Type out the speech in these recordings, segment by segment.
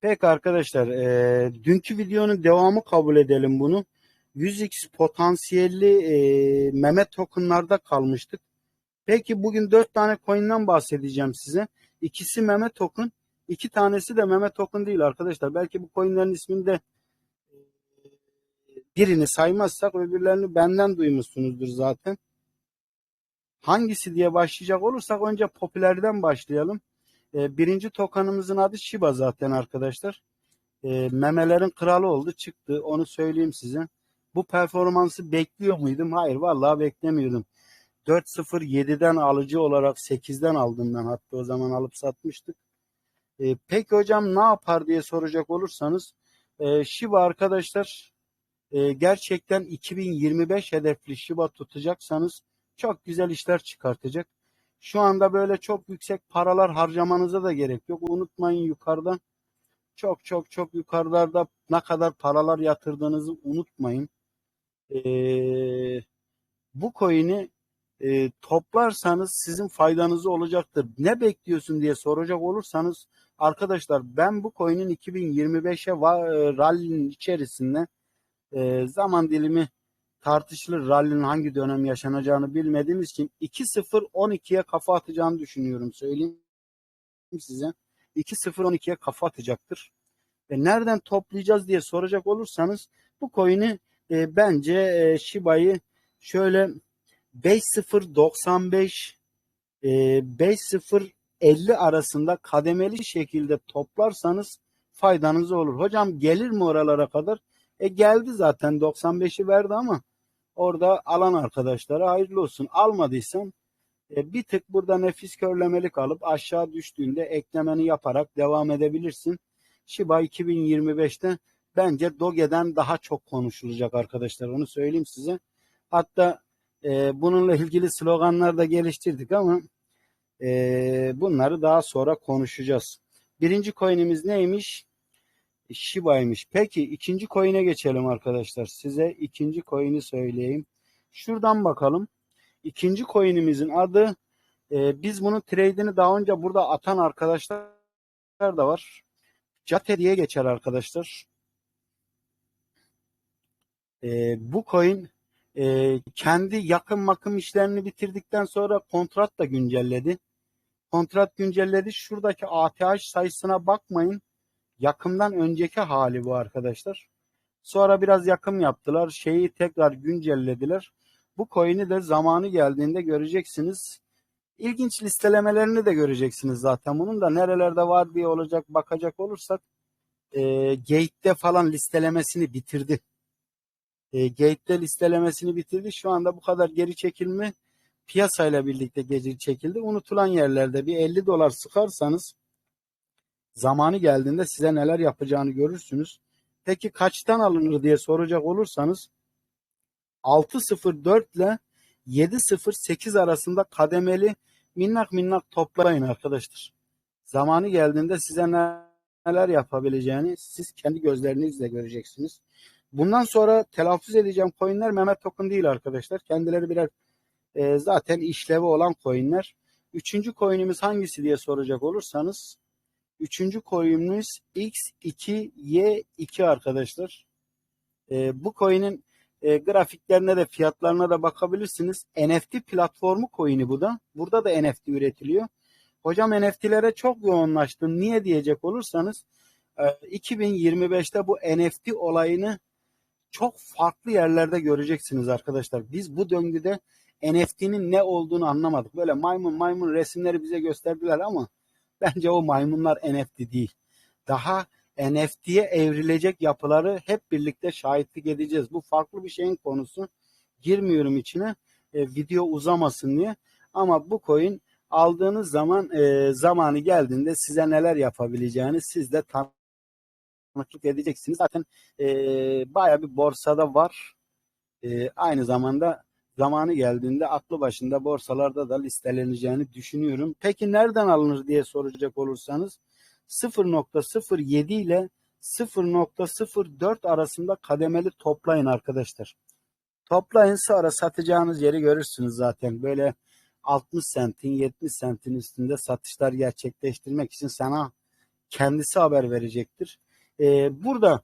Peki arkadaşlar, e, dünkü videonun devamı kabul edelim bunu. 100x potansiyelli e, meme tokenlarda kalmıştık. Peki bugün 4 tane coin'den bahsedeceğim size. İkisi meme token, iki tanesi de meme token değil arkadaşlar. Belki bu coin'lerin isminde e, birini saymazsak öbürlerini benden duymuşsunuzdur zaten. Hangisi diye başlayacak olursak önce popülerden başlayalım. E, birinci tokanımızın adı Shiba zaten arkadaşlar. E, memelerin kralı oldu çıktı onu söyleyeyim size. Bu performansı bekliyor muydum? Hayır vallahi beklemiyordum. 4.07'den alıcı olarak 8'den aldım ben hatta o zaman alıp satmıştık. E, peki hocam ne yapar diye soracak olursanız e, Shiba arkadaşlar e, gerçekten 2025 hedefli Shiba tutacaksanız çok güzel işler çıkartacak. Şu anda böyle çok yüksek paralar harcamanıza da gerek yok. Unutmayın yukarıda çok çok çok yukarılarda ne kadar paralar yatırdığınızı unutmayın. Ee, bu coin'i e, toplarsanız sizin faydanızı olacaktır. Ne bekliyorsun diye soracak olursanız arkadaşlar ben bu coin'in 2025'e e, rally'nin içerisinde e, zaman dilimi tartışılır. Rally'nin hangi dönem yaşanacağını bilmediğimiz için 2-0-12'ye kafa atacağını düşünüyorum. Söyleyeyim size. 2-0-12'ye kafa atacaktır. E nereden toplayacağız diye soracak olursanız bu coin'i e, bence e, Shiba'yı şöyle 5-0-95 e, 5-0-50 arasında kademeli şekilde toplarsanız faydanız olur. Hocam gelir mi oralara kadar? E geldi zaten 95'i verdi ama orada alan arkadaşlara hayırlı olsun. Almadıysan e, bir tık burada nefis körlemelik alıp aşağı düştüğünde eklemeni yaparak devam edebilirsin. Shiba 2025'te bence Doge'den daha çok konuşulacak arkadaşlar onu söyleyeyim size. Hatta e, bununla ilgili sloganlar da geliştirdik ama e, bunları daha sonra konuşacağız. Birinci coin'imiz neymiş? Shiba'ymış. Peki ikinci coin'e geçelim arkadaşlar. Size ikinci coin'i söyleyeyim. Şuradan bakalım. İkinci coin'imizin adı e, biz bunun trade'ini daha önce burada atan arkadaşlar da var. Jate diye geçer arkadaşlar. E, bu coin e, kendi yakın makım işlerini bitirdikten sonra kontrat da güncelledi. Kontrat güncelledi. Şuradaki ATH sayısına bakmayın. Yakımdan önceki hali bu arkadaşlar. Sonra biraz yakım yaptılar. Şeyi tekrar güncellediler. Bu coin'i de zamanı geldiğinde göreceksiniz. İlginç listelemelerini de göreceksiniz zaten. Bunun da nerelerde var diye olacak bakacak olursak e, Gate'de falan listelemesini bitirdi. E, Gate'de listelemesini bitirdi. Şu anda bu kadar geri çekilme piyasayla birlikte geri çekildi. Unutulan yerlerde bir 50 dolar sıkarsanız zamanı geldiğinde size neler yapacağını görürsünüz. Peki kaçtan alınır diye soracak olursanız 6.04 ile 7.08 arasında kademeli minnak minnak toplayın arkadaşlar. Zamanı geldiğinde size neler yapabileceğini siz kendi gözlerinizle göreceksiniz. Bundan sonra telaffuz edeceğim coinler Mehmet Token değil arkadaşlar. Kendileri birer e, zaten işlevi olan coinler. Üçüncü coinimiz hangisi diye soracak olursanız Üçüncü coin'imiz X2Y2 arkadaşlar. E, bu coin'in e, grafiklerine de fiyatlarına da bakabilirsiniz. NFT platformu coin'i bu da. Burada da NFT üretiliyor. Hocam NFT'lere çok yoğunlaştım. Niye diyecek olursanız e, 2025'te bu NFT olayını çok farklı yerlerde göreceksiniz arkadaşlar. Biz bu döngüde NFT'nin ne olduğunu anlamadık. Böyle maymun maymun resimleri bize gösterdiler ama Bence o maymunlar NFT değil. Daha NFT'ye evrilecek yapıları hep birlikte şahitlik edeceğiz. Bu farklı bir şeyin konusu. Girmiyorum içine. E, video uzamasın diye. Ama bu coin aldığınız zaman e, zamanı geldiğinde size neler yapabileceğini siz de tanıklık edeceksiniz. Zaten e, baya bir borsada var. E, aynı zamanda zamanı geldiğinde aklı başında borsalarda da listeleneceğini düşünüyorum. Peki nereden alınır diye soracak olursanız 0.07 ile 0.04 arasında kademeli toplayın arkadaşlar. Toplayın sonra satacağınız yeri görürsünüz zaten. Böyle 60 sentin 70 sentin üstünde satışlar gerçekleştirmek için sana kendisi haber verecektir. Ee, burada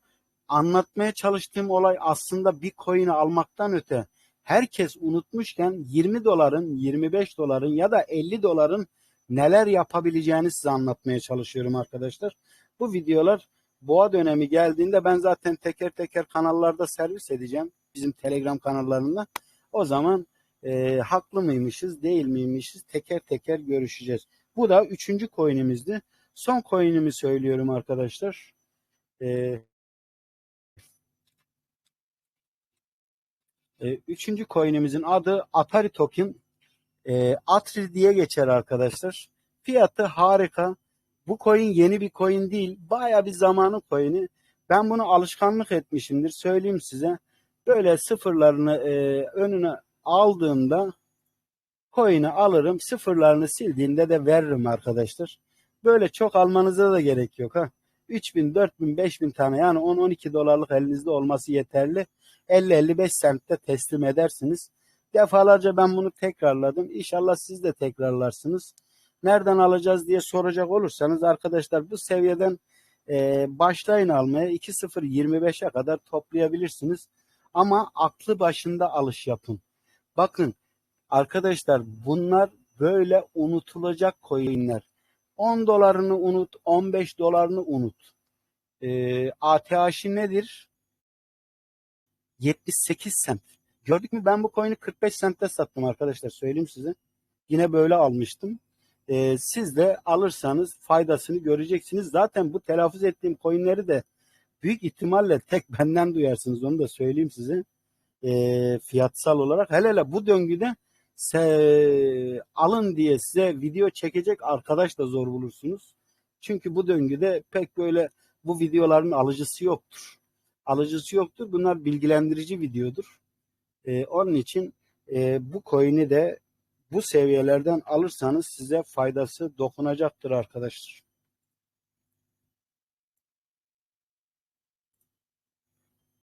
anlatmaya çalıştığım olay aslında bir coin'i almaktan öte herkes unutmuşken 20 doların, 25 doların ya da 50 doların neler yapabileceğini size anlatmaya çalışıyorum arkadaşlar. Bu videolar boğa dönemi geldiğinde ben zaten teker teker kanallarda servis edeceğim. Bizim Telegram kanallarında. O zaman e, haklı mıymışız, değil miymişiz teker teker görüşeceğiz. Bu da üçüncü coin'imizdi. Son coin'imi söylüyorum arkadaşlar. E, e, üçüncü coin'imizin adı Atari Token. E, Atri diye geçer arkadaşlar. Fiyatı harika. Bu coin yeni bir coin değil. Baya bir zamanı coin'i. Ben bunu alışkanlık etmişimdir. Söyleyeyim size. Böyle sıfırlarını e, önüne aldığımda coin'i alırım. Sıfırlarını sildiğinde de veririm arkadaşlar. Böyle çok almanıza da gerek yok. ha. 3000, 4000, 5000 tane yani 10-12 dolarlık elinizde olması yeterli. 50-55 sentte teslim edersiniz. Defalarca ben bunu tekrarladım. İnşallah siz de tekrarlarsınız. Nereden alacağız diye soracak olursanız arkadaşlar bu seviyeden e, başlayın almaya 2.025'e kadar toplayabilirsiniz. Ama aklı başında alış yapın. Bakın arkadaşlar bunlar böyle unutulacak coinler. 10 dolarını unut, 15 dolarını unut. E, ATH'i nedir? 78 sent. Gördük mü ben bu coin'i 45 sentte sattım arkadaşlar söyleyeyim size. Yine böyle almıştım. Ee, siz de alırsanız faydasını göreceksiniz. Zaten bu telaffuz ettiğim coinleri de büyük ihtimalle tek benden duyarsınız onu da söyleyeyim size. Ee, fiyatsal olarak hele hele bu döngüde se, alın diye size video çekecek arkadaş da zor bulursunuz. Çünkü bu döngüde pek böyle bu videoların alıcısı yoktur. Alıcısı yoktur. Bunlar bilgilendirici videodur. Ee, onun için e, bu coin'i de bu seviyelerden alırsanız size faydası dokunacaktır arkadaşlar.